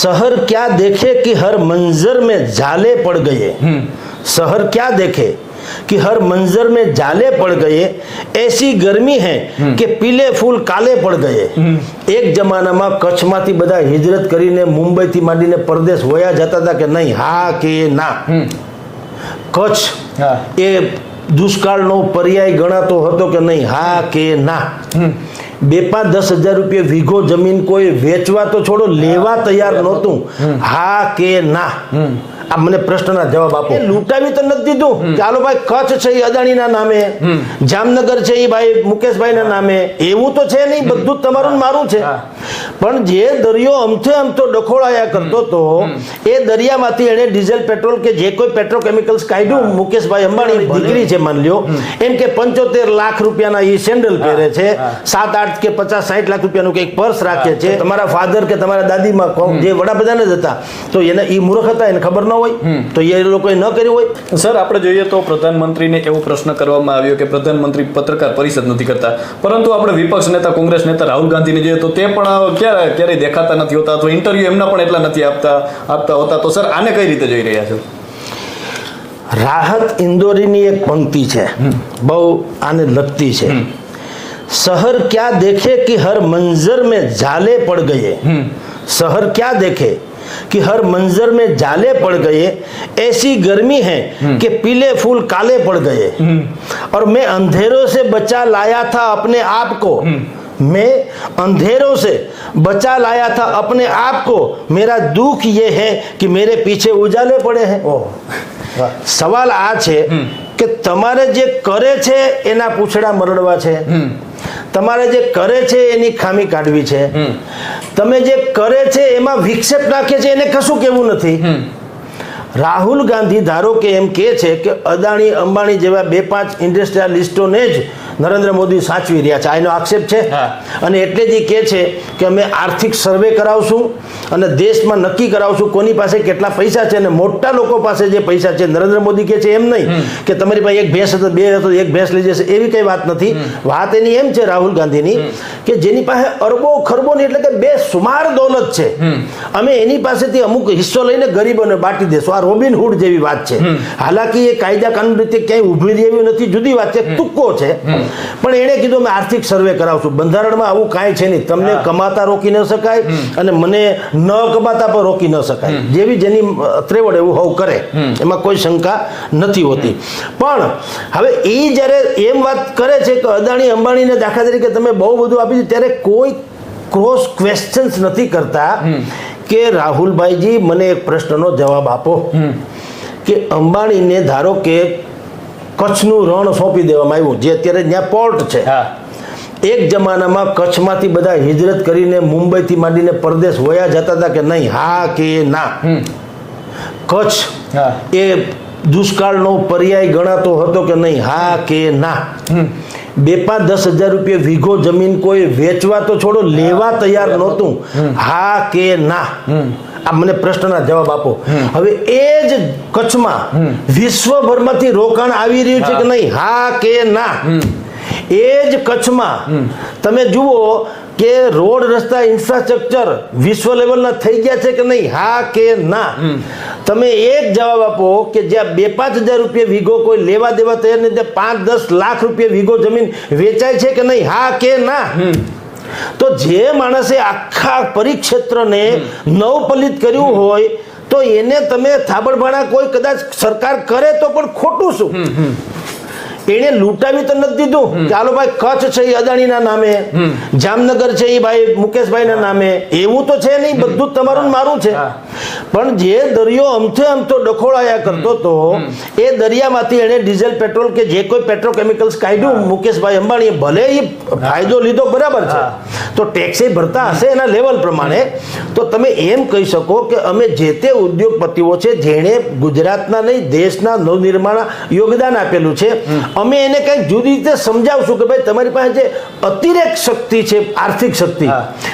शहर क्या देखे कि हर मंजर में जाले पड़ गए शहर क्या देखे कि हर મંજર में जाले पड़ गए ऐसी गर्मी है કે પીલે ફૂલ કાલે પડ ગયે એક જમાનામાં કચ્છમાંથી બધા હિજરત કરીને મુંબઈથી માંડીને પરદેશ વયા જતા હતા કે નહીં હા કે ના કચ્છ હા. એ દુષ્કાળનો પર્યાય ગણાતો હતો કે નહીં હા કે ના બે પાંચ દસ હજાર રૂપિયા વીઘો જમીન કોઈ વેચવા તો છોડો લેવા તૈયાર નહોતું. હા કે ના? આ મને પ્રશ્નના જવાબ આપો. લૂંટાવી તો નથી દીધું. ચાલો ભાઈ કચ્છ છે એ અદાણીના નામે. જામનગર છે એ ભાઈ મુકેશભાઈના નામે. એવું તો છે નહીં બધું જ તમારું મારું છે. પણ જે દરિયો અમથે અમથો ડખોળાયા કરતો તો એ દરિયામાંથી એણે ડીઝલ પેટ્રોલ કે જે કોઈ પેટ્રોકેમિકલ્સ કાઢ્યું મુકેશભાઈ અંબાણી દીકરી છે માન લ્યો. એમ કે પંચોતેર લાખ રૂપિયાના એ સેન્ડલ પહેરે છે સાત આઠ કે પચાસ સાઠ લાખ રૂપિયાનું કંઈક પર્સ રાખે છે. તમારા ફાધર કે તમારા દાદીમાં જે વડાપ્રધાન જ હતા. તો એને એ મૂર્ખ હતા એને ખબર ન હોય? તો એ લોકોએ ન કર્યું હોય? સર આપણે જોઈએ તો પ્રધાનમંત્રીને એવો પ્રશ્ન કરવામાં આવ્યો કે પ્રધાનમંત્રી પત્રકાર પરિષદ નથી કરતા. પરંતુ આપણે વિપક્ષ નેતા કોંગ્રેસ નેતા રાહુલ ગાંધીને જોઈએ તો તે પણ ક્યાં ક્યારેય દેખાતા નથી હોતા અથવા ઇન્ટરવ્યૂ એમના પણ એટલા નથી આપતા આપતા હોતા. તો સર આને કઈ રીતે જોઈ રહ્યા છો? રાહત ઇન્દોરીની એક પંક્તિ છે. બહુ આને લગતી છે. શહર ક્યાં દેખે કે હર મંજર મેં જાલે પડ ગયે? શહર ક્યાં દેખે कि हर मंजर में પડ ગયે? गए ऐसी गर्मी है कि पीले फूल काले पड़ गए और मैं अंधेरों से बचा लाया था अपने आप को मैं अंधेरों से बचा लाया था अपने आप को मेरा दुख ये है कि मेरे पीछे उजाले पड़े हैं સવાલ આ છે કે તમારે જે કરે છે એના પૂછડા મરડવા છે તમારે જે કરે છે એની ખામી કાઢવી છે તમે જે કરે છે એમાં વિક્ષેપ નાખે છે એને કશું કેવું નથી રાહુલ ગાંધી ધારો કે એમ કે છે કે અદાણી અંબાણી જેવા બે પાંચ ઇન્ડસ્ટ્રીયાલિસ્ટોને જ નરેન્દ્ર મોદી સાચવી રહ્યા છે. આ એનો આક્ષેપ છે. અને એટલે જ એ કહે છે કે અમે આર્થિક સર્વે કરાવશું અને દેશમાં નક્કી કરાવશું કોની પાસે કેટલા પૈસા છે અને મોટા લોકો પાસે જે પૈસા છે. નરેન્દ્ર મોદી કહે છે એમ નહીં કે તમારી પાસે એક ભેંસ હતો બે હતો એક ભેંસ લઈ જશે. એવી કંઈ વાત નથી. વાત એની એમ છે રાહુલ ગાંધીની કે જેની પાસે અરબો ખરબો એટલે કે બે સુમાર દોલત છે. અમે એની પાસેથી અમુક હિસ્સો લઈને ગરીબોને બાટી દેશું. આ રોબિન હુડ જેવી વાત છે. હાલાકી એ કાયદા કાનૂન રીતે ક્યાંય ઊભી રહી એવી નથી. જુદી વાત છે. તુક્કો છે. પણ એણે કીધું અમે આર્થિક સર્વે કરાવશું. બંધારણમાં આવું કાંઈ છે નહીં. તમને કમાતા રોકી ન શકાય અને મને ન કમાતા પણ રોકી ન શકાય. જેવી જેની ત્રેવડ એવું હોવ કરે એમાં કોઈ શંકા નથી હોતી. પણ હવે એ જ્યારે એમ વાત કરે છે કે અદાણી અંબાણીને દાખલા તરીકે તમે બહુ બધું આપી દીધું ત્યારે કોઈ ક્રોસ ક્વેશ્ચન્સ નથી કરતા કે રાહુલભાઈજી મને એક પ્રશ્નનો જવાબ આપો. કે અંબાણીને ધારો કે કચ્છનું રણ સોંપી દેવામાં આવ્યું જે અત્યારે ત્યાં પોર્ટ છે. હા. એક જમાનામાં કચ્છમાંથી બધા હિજરત કરીને મુંબઈથી માંડીને પરદેશ વયા જતા હતા કે નહીં હા કે ના? કચ્છ એ દુષ્કાળનો પર્યાય ગણાતો હતો કે નહીં હા કે ના? બે પાંચ દસ હજાર રૂપિયા વીઘો જમીન કોઈ વેચવા તો છોડો લેવા તૈયાર નહોતું. હા કે ના? આ મને પ્રશ્નના જવાબ આપો. હવે એ જ કચ્છમાં વિશ્વભરમાંથી રોકાણ આવી રહ્યું છે કે નહીં? હા કે ના? એ જ કચ્છમાં તમે જુઓ કે રોડ રસ્તા ઇન્ફ્રાસ્ટ્રક્ચર વિશ્વ લેવલના થઈ ગયા છે કે નહીં? હા કે ના? તમે એક જવાબ આપો કે જ્યાં બે પાંચ હજાર રૂપિયા વીઘો કોઈ લેવા દેવા તૈયાર નથી ત્યાં પાંચ દસ લાખ રૂપિયા વીઘો જમીન વેચાય છે કે નહીં? હા કે ના? તો જે માણસે આખા પરિક્ષેત્રને નવપલિત કર્યું હોય તો એને તમે થાબડભાણા કોઈ કદાચ સરકાર કરે તો પણ ખોટું શું? એને લૂંટાવી તો નથી દીધું. ચાલો ભાઈ કચ્છ છે એ અદાણીના નામે જામનગર છે એ ભાઈ મુકેશભાઈના નામે. એવું તો છે નહીં બધું તમારું મારું છે. પણ જે દરિયો અમથે અમથો ડખોળાયા કરતો તો એ દરિયામાંથી એણે ડીઝલ પેટ્રોલ કે જે કોઈ પેટ્રોકેમિકલ્સ કાઢ્યું મુકેશભાઈ અંબાણીએ ભલે એ ફાયદો લીધો બરાબર છે. તો ટેક્સ ભરતા હશે એના લેવલ પ્રમાણે તો તમે એમ કહી શકો કે અમે જે તે ઉદ્યોગપતિઓ છે જેણે ગુજરાતના નહીં દેશના નવનિર્માણ યોગદાન આપેલું છે અમે એને કંઈક જુદી રીતે સમજાવશું કે ભાઈ તમારી પાસે જે અતિરેક શક્તિ છે આર્થિક શક્તિ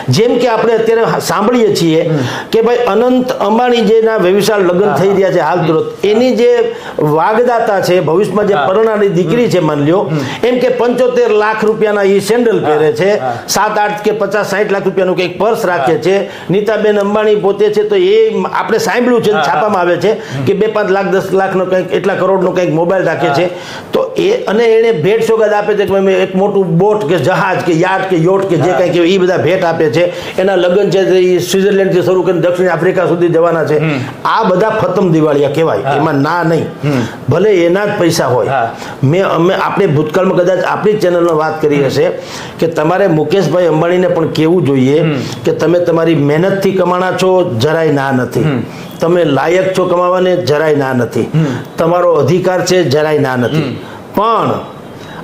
જેમ કે આપણે અત્યારે સાંભળીએ છીએ કે ભાઈ અનંત અંબાણી જેના વ્યવસાય લગ્ન થઈ રહ્યા છે હાલ તુરંત એની જે વાગદાતા છે ભવિષ્યમાં જે પરણાની દીકરી છે માન લ્યો એમ કે પંચોતેર લાખ રૂપિયાના એ સેન્ડલ પહેરે છે સાત આઠ કે પચાસ સાઠ લાખ રૂપિયાનું કંઈક પર્સ રાખે છે નીતાબેન અંબાણી પોતે છે તો એ આપણે સાંભળ્યું છે છાપામાં આવે છે કે બે પાંચ લાખ દસ લાખનો કંઈક એટલા કરોડનો કંઈક મોબાઈલ રાખે છે તો એ અને એણે ભેટ સોગાદ આપે છે કે એક મોટું બોટ કે જહાજ કે યાર્ડ કે યોટ કે જે કંઈક એ બધા ભેટ આપે છે એના લગ્ન છે એ સ્વિટરલેન્ડથી શરૂ કરીને દક્ષિણ આફ્રિકા સુધી જવાના છે. આ બધા ફતમ દિવાળિયા કહેવાય. એમાં ના નહીં. ભલે એના જ પૈસા હોય. મેં અમે આપણે ભૂતકાળમાં કદાચ આપણી ચેનલમાં વાત કરી હશે કે તમારે મુકેશભાઈ અંબાણીને પણ કહેવું જોઈએ કે તમે તમારી મહેનતથી કમાણા છો જરાય ના નથી. તમે લાયક છો કમાવાને જરાય ના નથી. તમારો અધિકાર છે જરાય ના નથી. પણ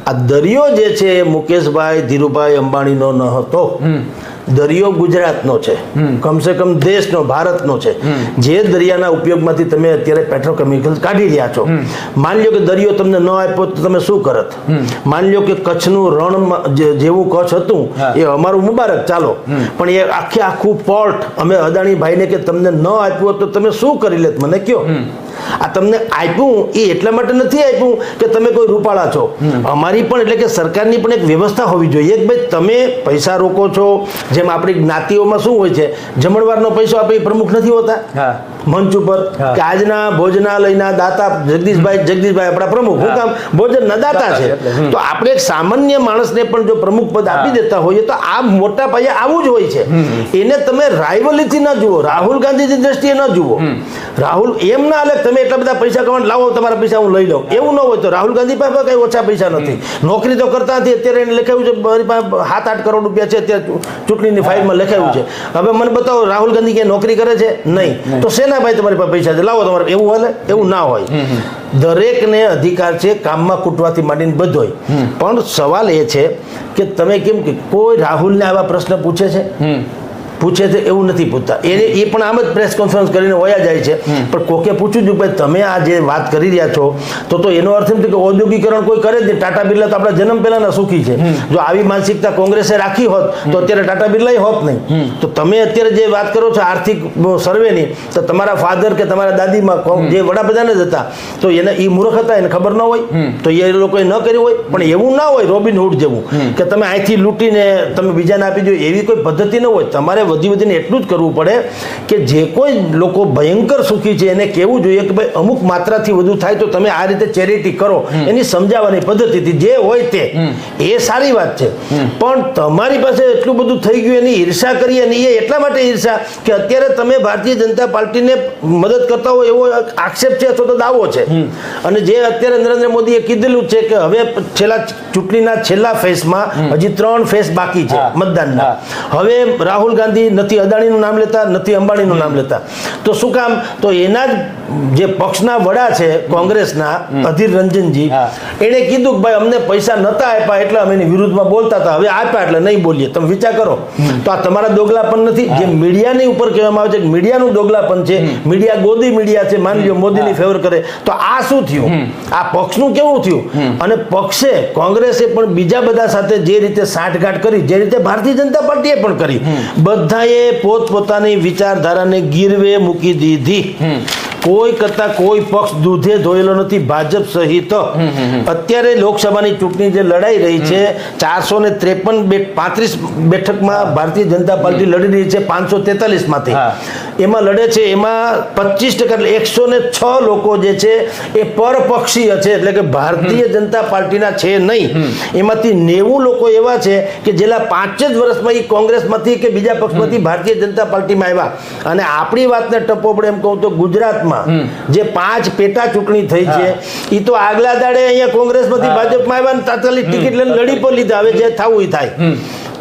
આ દરિયો જે છે એ મુકેશભાઈ ધીરુભાઈ અંબાણીનો ન હતો. દરિયો ગુજરાતનો છે. કમસે કમ દેશનો ભારતનો છે. જે દરિયાના ઉપયોગમાંથી તમે અત્યારે પેટ્રોકેમિકલ કાઢી રહ્યા છો. માન લ્યો કે દરિયો તમને ન આપ્યો તો તમે શું કરત? માન લ્યો કે કચ્છનું રણ જેવું કચ્છ હતું એ અમારું મુબારક ચાલો. પણ એ આખે આખું પોર્ટ અમે અદાણી ભાઈને કે તમને ન આપ્યું તો તમે શું કરી લેત મને કયો? આ તમને આપ્યું એ એટલા માટે નથી આપ્યું કે તમે કોઈ રૂપાળા છો. અમારી પણ એટલે કે સરકારની પણ એક વ્યવસ્થા હોવી જોઈએ કે ભાઈ તમે પૈસા રોકો છો જેમ આપણી જ્ઞાતિઓમાં શું હોય છે જમણવારનો પૈસો આપે પ્રમુખ નથી હોતા. મંચ ઉપર. કે આજના ભોજનાલયના દાતા જગદીશભાઈ જગદીશભાઈ આપણા પ્રમુખ હું કામ ભોજનના દાતા છે. તો આપણે એક સામાન્ય માણસને પણ જો પ્રમુખ પદ આપી દેતા હોઈએ તો આ મોટા પાયે આવું જ હોય છે. એને તમે રાઇવલીથી ન જુઓ રાહુલ ગાંધીની દ્રષ્ટિએ ન જુઓ. રાહુલ એમ ના અલગ તમે એટલા બધા પૈસા કમાણ લાવો તમારા પૈસા હું લઈ લઉં. એવું ન હોય તો રાહુલ ગાંધી પાસે કઈ ઓછા પૈસા નથી. નોકરી તો કરતા નથી અત્યારે એને લખાયું છે મારી પાસે સાત આઠ કરોડ રૂપિયા છે અત્યારે ચૂંટણીની ફાઇલમાં લખાયું છે. હવે મને બતાવો રાહુલ ગાંધી ક્યાં નોકરી કરે છે? નહીં. તો શેના ભાઈ તમારી પાસે પૈસા છે. લાવો તમારે એવું હાલે? એવું ના હોય. દરેકને અધિકાર છે કામમાં કૂટવાથી માંડીને બધો પણ સવાલ એ છે કે તમે કેમ કે કોઈ રાહુલને આવા પ્રશ્ન પૂછે છે? પૂછે છે એવું નથી પૂછતા. એને એ પણ આમ જ પ્રેસ કોન્ફરન્સ કરીને વયા જાય છે. પણ કોકે પૂછ્યું હતું ભાઈ તમે આ જે વાત કરી રહ્યા છો તો તો એનો અર્થ એમ છે કે ઔદ્યોગિકરણ કોઈ કરે જ નહીં. ટાટા બિરલા તો આપણા જન્મ પહેલાના સુખી છે. જો આવી માનસિકતા કોંગ્રેસે રાખી હોત તો અત્યારે ટાટા બિરલાય હોત નહીં. તો તમે અત્યારે જે વાત કરો છો આર્થિક સર્વેની તો તમારા ફાધર કે તમારા દાદીમાં જે વડાપ્રધાન જ હતા તો એને એ મૂર્ખ હતા એને ખબર ન હોય. તો એ લોકોએ ન કર્યું હોય. પણ એવું ના હોય રોબિન હુડ જેવું કે તમે અહીંથી લૂંટીને તમે બીજાને આપી દો એવી કોઈ પદ્ધતિ ન હોય. તમારે વધી વધીને એટલું જ કરવું પડે કે જે કોઈ લોકો ભયંકર સુખી છે એને કહેવું જોઈએ કે ભાઈ અમુક માત્રાથી વધુ થાય તો તમે આ રીતે ચેરિટી કરો. એની સમજાવવાની પદ્ધતિથી જે હોય તે. એ સારી વાત છે. પણ તમારી પાસે એટલું બધું થઈ ગયું એની ઈર્ષા કરી અને એ એટલા માટે ઈર્ષા કે અત્યારે તમે ભારતીય જનતા પાર્ટીને મદદ કરતા હોય એવો આક્ષેપ છે અથવા તો દાવો છે. અને જે અત્યારે નરેન્દ્ર મોદીએ કીધેલું છે કે હવે છેલ્લા ચૂંટણીના છેલ્લા ફેઝમાં હજી ત્રણ ફેઝ બાકી છે. મતદાનના. હવે રાહુલ ગાંધી નથી અદાણીનું નામ લેતા નથી અંબાણીનું નામ લેતા. તો શું કામ? તો એના જ જે પક્ષના વડા છે કોંગ્રેસના અધીર રંજનજી એણે કીધું કે ભાઈ અમને પૈસા નતા આપ્યા એટલે અમે એની વિરુદ્ધમાં બોલતા હતા. હવે આપ્યા એટલે નહીં બોલીએ. તમે વિચાર કરો. તો આ તમારા દોગલાપણ નથી. જે મીડિયાની ઉપર કહેવામાં આવે છે કે મીડિયાનું દોગલાપણ છે. મીડિયા ગોદી મીડિયા છે. માની લો મોદીની ફેવર કરે. તો આ શું થયું? આ પક્ષનું કેવું થયું? અને પક્ષે કોંગ્રેસે પણ બીજા બધા સાથે જે રીતે સાંઠગાંઠ કરી જે રીતે ભારતીય જનતા પાર્ટીએ પણ કરી બધાએ પોતપોતાની વિચારધારાને ગીરવે મૂકી દીધી. કોઈ કરતા કોઈ પક્ષ દૂધે ધોયેલો નથી ભાજપ સહિત. અત્યારે લોકસભાની ચૂંટણી જે લડાઈ રહી છે ચારસો ને ત્રેપન પાંત્રીસ બેઠકમાં ભારતીય જનતા પાર્ટી લડી રહી છે પાંચસો તેતાલીસમાંથી એમાં લડે છે એમાં પચીસ ટકા એટલે એકસો ને છ લોકો જે છે એ પરપક્ષીય છે એટલે કે ભારતીય જનતા પાર્ટીના છે નહીં. એમાંથી નેવું લોકો એવા છે કે જેલા પાંચ જ વર્ષમાં એ કોંગ્રેસમાંથી કે બીજા પક્ષમાંથી ભારતીય જનતા પાર્ટીમાં આવ્યા. અને આપણી વાતને ટપો પડે એમ કહું તો ગુજરાતમાં જે પાંચ પેટા ચૂંટણી થઈ છે એ તો આગલા દાડે અહીંયા કોંગ્રેસમાંથી ભાજપમાં આવ્યા ને તાત્કાલિક ટિકિટ લઈને લડી પણ લીધા. હવે જે થવું એ થાય.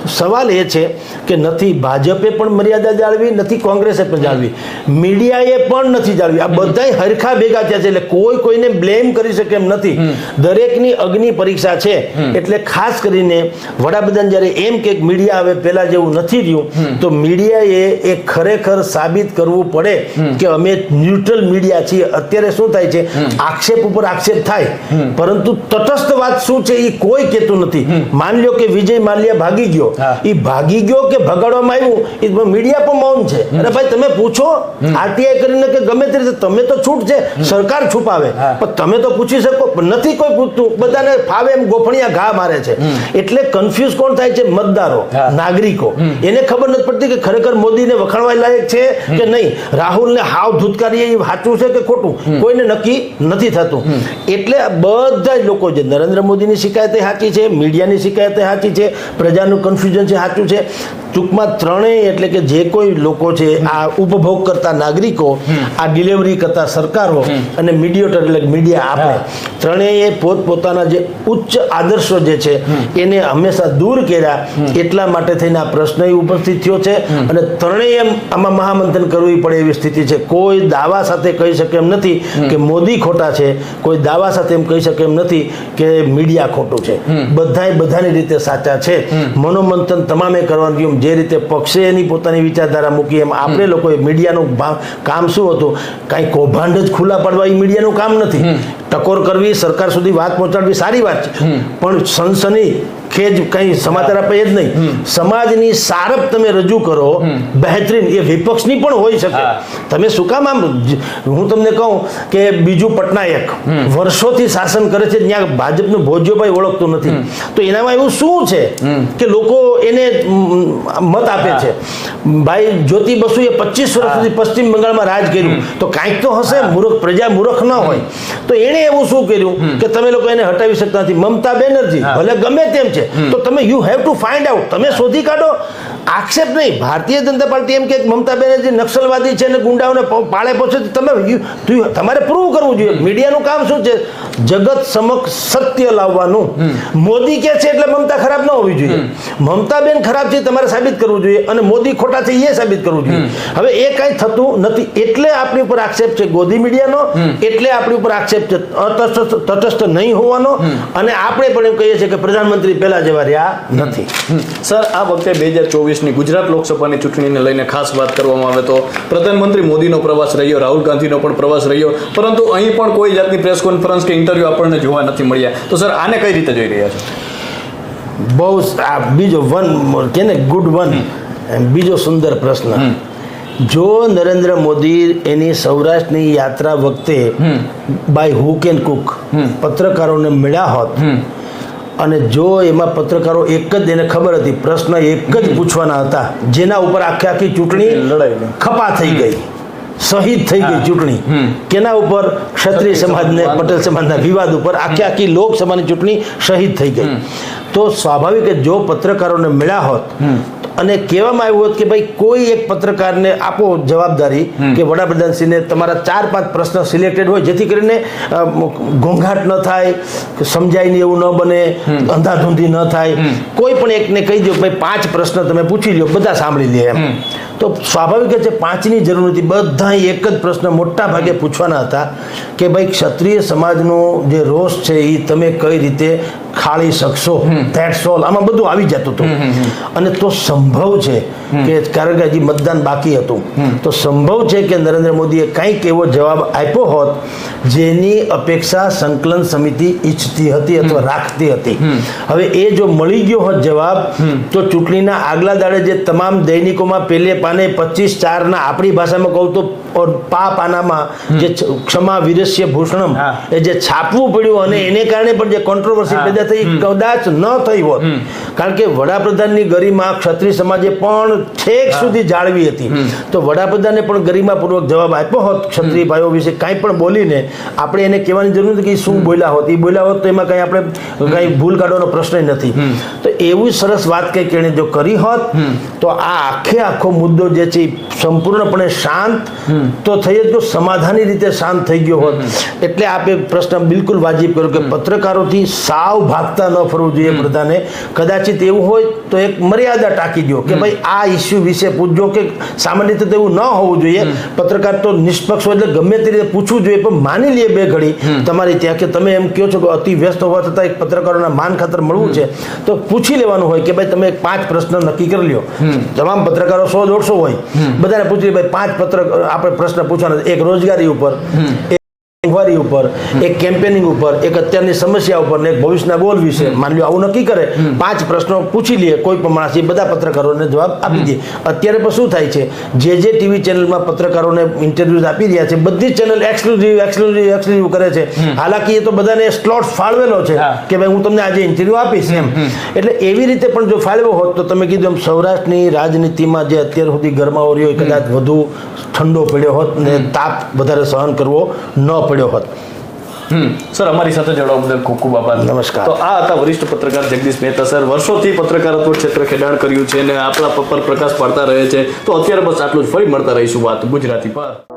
સવાલ એ છે કે નથી ભાજપે પણ મર્યાદા જાળવી નથી કોંગ્રેસે પણ જાળવી. મીડિયાએ પણ નથી જાળવી. આ બધાય હરખા ભેગા થયા છે એટલે કોઈ કોઈને બ્લેમ કરી શકે એમ નથી. દરેકની અગ્નિ પરીક્ષા છે. એટલે ખાસ કરીને વડાપ્રધાન જ્યારે એમ કે મીડિયા હવે પહેલા જેવું નથી રહ્યું તો મીડિયાએ એ ખરેખર સાબિત કરવું પડે કે અમે ન્યુટ્રલ મીડિયા છીએ. અત્યારે શું થાય છે? આક્ષેપ ઉપર આક્ષેપ થાય. પરંતુ તટસ્થ વાત શું છે એ કોઈ કહેતું નથી. માન લ્યો કે વિજય માલ્યા ભાગી ગયો. એ ભાગી ગયો કે ભગાડવામાં આવ્યું? એ મીડિયા પણ મૌન છે. અરે ભાઈ તમે પૂછો. આરટીઆઈ કરીને કે ગમે તે રીતે તમે તો છૂટ છે. સરકાર છુપાવે. પણ તમે તો પૂછી શકો. પણ નથી કોઈ પૂછતું. બધાને ફાવે એમ ગોફણિયા ઘા મારે છે. એટલે કન્ફ્યુઝ કોણ થાય છે? મતદારો નાગરિકો. એને ખબર નથી પડતી કે ખરેખર મોદીને વખાણવા લાયક છે કે નહીં? રાહુલને હાવ ધૂતકારી એ સાચું છે કે ખોટું? કોઈને નક્કી નથી થતું. એટલે બધા લોકો જે નરેન્દ્ર મોદીની શિકાયતે સાચી છે મીડિયાની શિકાયતે સાચી છે પ્રજાનું કન્ફ્યુઝન છે સાચું છે? ટૂંકમાં ત્રણેય એટલે કે જે કોઈ લોકો છે આ ઉપભોગ કરતા નાગરિકો આ ડિલિવરી કરતા સરકારો અને મીડિયોટર એટલે મીડિયા આપણે ત્રણેય પોતપોતાના જે ઉચ્ચ આદર્શો જે છે એને હંમેશા દૂર કર્યા. એટલા માટે થઈને આ પ્રશ્ન ઉપસ્થિત થયો છે અને ત્રણેય એમ આમાં મહામંથન કરવી પડે એવી સ્થિતિ છે. કોઈ દાવા સાથે કહી શકે એમ નથી કે મોદી ખોટા છે. કોઈ દાવા સાથે એમ કહી શકે એમ નથી કે મીડિયા ખોટું છે. બધાય બધાની રીતે સાચા છે. મનોમંથન તમામે કરવાનું જે રીતે પક્ષે એની પોતાની વિચારધારા મૂકી એમ આપણે લોકોએ મીડિયાનું કામ શું હતું? કાંઈ કૌભાંડ જ ખુલ્લા પાડવા એ મીડિયાનું કામ નથી. ટકોર કરવી સરકાર સુધી વાત પહોંચાડવી સારી વાત છે. પણ સનસની ખેજ કંઈ સમાચાર આપે એ જ નહીં. સમાજની સારપ તમે રજૂ કરો બહેતરીન એ વિપક્ષની પણ હોઈ શકે. તમે શું કામ આમ હું તમને કહું કે બીજું પટનાયક વર્ષોથી શાસન કરે છે ત્યાં ભાજપનું ભોજ્યોભાઈ ઓળખતું નથી. તો એનામાં એવું શું છે કે લોકો એને મત આપે છે? ભાઈ જ્યોતિ બસુએ પચીસ વર્ષ સુધી પશ્ચિમ બંગાળમાં રાજ કર્યું. તો કાંઈક તો હશે મૂર્ખ પ્રજા મૂર્ખ ન હોય. તો એણે એવું શું કર્યું કે તમે લોકો એને હટાવી શકતા નથી? મમતા બેનર્જી ભલે ગમે તેમ છે તો તમે you have to find out તમે શોધી કાઢો. આક્ષેપ નહીં. ભારતીય જનતા પાર્ટી એમ કે મમતા બેનર્જી નક્સલવાદી છે અને ગુંડાઓને પાળે પહોંચે તમે તમારે પ્રૂવ કરવું જોઈએ. મીડિયાનું કામ શું છે? જગત સમક્ષ સત્ય લાવવાનું. મોદી કે છે એટલે મમતા ખરાબ ન હોવી જોઈએ. મમતા બેન ખરાબ છે તમારે સાબિત કરવું જોઈએ અને મોદી ખોટા છે એ સાબિત કરવું જોઈએ. હવે એ કાંઈ થતું નથી. એટલે આપણી ઉપર આક્ષેપ છે ગોદી મીડિયાનો. એટલે આપણી ઉપર આક્ષેપ છે તટસ્થ નહીં હોવાનો. અને આપણે પણ એમ કહીએ છીએ કે પ્રધાનમંત્રી પહેલા જેવા રહ્યા નથી. સર આ વખતે બે હજાર ચોવીસની ગુજરાત લોકસભાની ચૂંટણીને લઈને ખાસ વાત કરવામાં આવે તો પ્રધાનમંત્રી મોદીનો પ્રવાસ રહ્યો રાહુલ ગાંધીનો પણ પ્રવાસ રહ્યો. પરંતુ અહીં પણ કોઈ જાતની પ્રેસ કોન્ફરન્સ કે ઇન્ટરવ્યુ આપણને જોવા નથી મળ્યા. તો સર આને કઈ રીતે જોઈ રહ્યા છો? બહુ આ બીજો વન કે ને ગુડ વન. બીજો સુંદર પ્રશ્ન. જો નરેન્દ્ર મોદી એની સૌરાષ્ટ્રની યાત્રા વખતે બાય હુક એન્ડ કુક પત્રકારોને મળ્યા હોત અને જો એમાં પત્રકારો એક જ એને ખબર હતી પ્રશ્ન એક જ પૂછવાના હતા જેના ઉપર આખી આખી ચૂંટણી લડાઈ. ખપા થઈ ગઈ. શહીદ થઈ ગઈ ચૂંટણી. કેના ઉપર? ક્ષત્રિય સમાજને પટેલ સમાજના વિવાદ ઉપર આખી આખી લોકસભાની ચૂંટણી શહીદ થઈ ગઈ. તો સ્વાભાવિક જો પત્રકારોને મળ્યા હોત અને કહેવામાં આવ્યું હોત કે ભાઈ કોઈ એક પત્રકારને આપો જવાબદારી કે વડાપ્રધાનશ્રીને તમારા ચાર પાંચ પ્રશ્ન સિલેક્ટેડ હોય જેથી કરીને ઘોંઘાટ ન થાય સમજાય નહીં એવું ન બને અંધાધૂંધી ન થાય. કોઈ પણ એકને કહી દો ભાઈ પાંચ પ્રશ્ન તમે પૂછી લો બધા સાંભળી લે એમ. તો સ્વાભાવિક છે પાંચની જરૂર નથી બધા એક જ પ્રશ્ન મોટા ભાગે પૂછવાના હતા કે ભાઈ ક્ષત્રિય સમાજનો જે રોષ છે એ તમે કઈ રીતે ખાળી શકશો? ધેટ્સ ઓલ આમાં બધું આવી જતું હતું. અને તો સંભવ છે કે કારણ કે હજી મતદાન બાકી હતું. તો સંભવ છે કે નરેન્દ્ર મોદીએ કંઈક એવો જવાબ આપ્યો હોત જેની અપેક્ષા સંકલન સમિતિ ઈચ્છતી હતી અથવા રાખતી હતી. હવે એ જો મળી ગયો હોત જવાબ તો ચૂંટણીના આગલા દાડે જે તમામ દૈનિકોમાં પહેલે પાને પચીસ ચારના આપણી ભાષામાં કહું તો ઓર પા પાનામાં જે ક્ષમા વિરસ્ય ભૂષણમ એ જે છાપવું પડ્યું અને એને કારણે પણ જે કોન્ટ્રોવર્સી. પેદા થઈ કદાચ ન થઈ હોત. કારણ કે વડાપ્રધાનની ગરિમા ક્ષત્રિય સમાજે પણ છેક સુધી જાળવી હતી. તો વડાપ્રધાને પણ ગરિમાપૂર્વક જવાબ આપ્યો હોત ક્ષત્રિય ભાઈઓ વિશે કાંઈ પણ બોલીને આપણે એને કહેવાની જરૂર નથી કે શું બોલ્યા હોત. એ બોલ્યા હોત તો એમાં કંઈ આપણે કંઈ ભૂલ કાઢવાનો પ્રશ્ન નથી. તો એવું સરસ વાત કંઈક એણે જો કરી હોત તો આ આખે આખો મુદ્દો જે છે એ સંપૂર્ણપણે શાંત તો થઈ જ ગયો. સમાધાની રીતે શાંત થઈ ગયો હોત. એટલે આપે પ્રશ્ન બિલકુલ વાજિબ કર્યો કે પત્રકારોથી સાવ ભાગતા ન ફરવું જોઈએ પ્રધાને. કદાચિત એવું હોય તો એક મર્યાદા ટાંકી દો કે ભાઈ આ ઇસ્યુ વિશે પૂછજો કે સામાન્ય રીતે એવું ન હોવું જોઈએ. પત્રકાર તો નિષ્પક્ષ હોય એટલે ગમે તે રીતે પૂછવું જોઈએ પણ માની લઈએ બે ઘડી. તમારી ત્યાં કે તમે એમ કહો છો કે અતિ વ્યસ્ત હોવા છતાં એક પત્રકારોના માન ખાતર મળવું છે. તો પૂછી લેવાનું હોય કે ભાઈ તમે એક પાંચ પ્રશ્ન નક્કી કરી લ્યો. તમામ પત્રકારો સો દોઢસો હોય. બધાને પૂછી લે, ભાઈ પાંચ પત્ર આપણે પ્રશ્ન પૂછવાના એક રોજગારી ઉપર. મોંઘવારી ઉપર એક કેમ્પેનિંગ ઉપર એક અત્યારની સમસ્યા ઉપર ને એક ભવિષ્યના ગોલ વિશે માની લો આવું નક્કી કરે પાંચ પ્રશ્નો પૂછી લઈએ કોઈ પણ માણસ એ બધા પત્રકારોને જવાબ આપી દે. અત્યારે પણ શું થાય છે જે જે ટીવી ચેનલમાં પત્રકારોને ઇન્ટરવ્યૂ આપી રહ્યા છે બધી જ ચેનલ એક્સક્લુઝિવ એક્સક્લુઝિવ એક્સક્લુઝિવ કરે છે. હાલાકી એ તો બધાને સ્લોટ ફાળવેલો છે કે ભાઈ હું તમને આજે ઇન્ટરવ્યૂ આપીશ એમ. એટલે એવી રીતે પણ જો ફાળવ્યો હોત તો તમે કીધું એમ સૌરાષ્ટ્રની રાજનીતિમાં જે અત્યાર સુધી ગરમાવો રહ્યો કદાચ વધુ ઠંડો પડ્યો હોત ને તાપ વધારે સહન કરવો ન પડ્યો હોત. સર અમારી સાથે જોડાવા બદલ ખૂબ ખૂબ આભાર. નમસ્કાર. તો આ હતા વરિષ્ઠ પત્રકાર જગદીશ મહેતા સર. વર્ષોથી પત્રકારત્વ ક્ષેત્ર ખેડાણ કર્યું છે અને આપણા પર પ્રકાશ પાડતા રહે છે. તો અત્યારે બસ આટલું જ. ફરી મળતા રહીશું વાત ગુજરાતી પર.